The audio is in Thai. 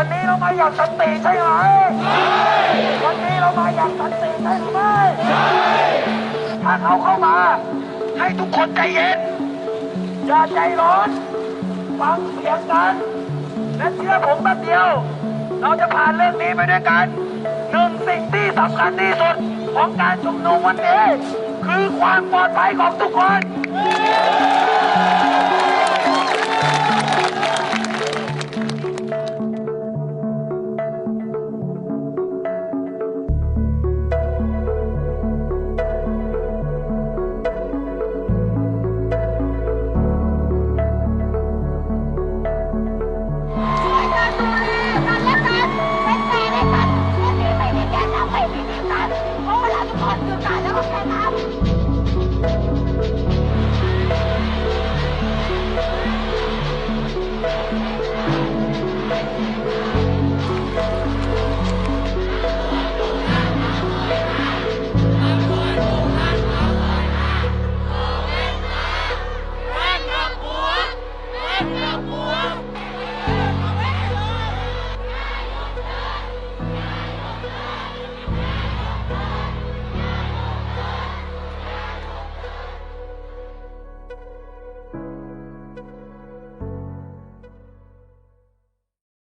วันนี้เรามาอย่างสันติใช่ไหมวันนี้เรามาอย่างสันติใช่ไหรือไม่ถ้าเขาเข้ามา ให้ทุกคนใจเย็น อย่าใจร้อน ฟังเสียงกัน และเชื่อผมแป๊บเดียว เราจะผ่านเรื่องนี้ไปด้วยกัน หนึ่งสิ่งที่สำคัญที่สุดของการชุมนุมวันนี้ คือความปลอดภัยของทุกคน Acabou!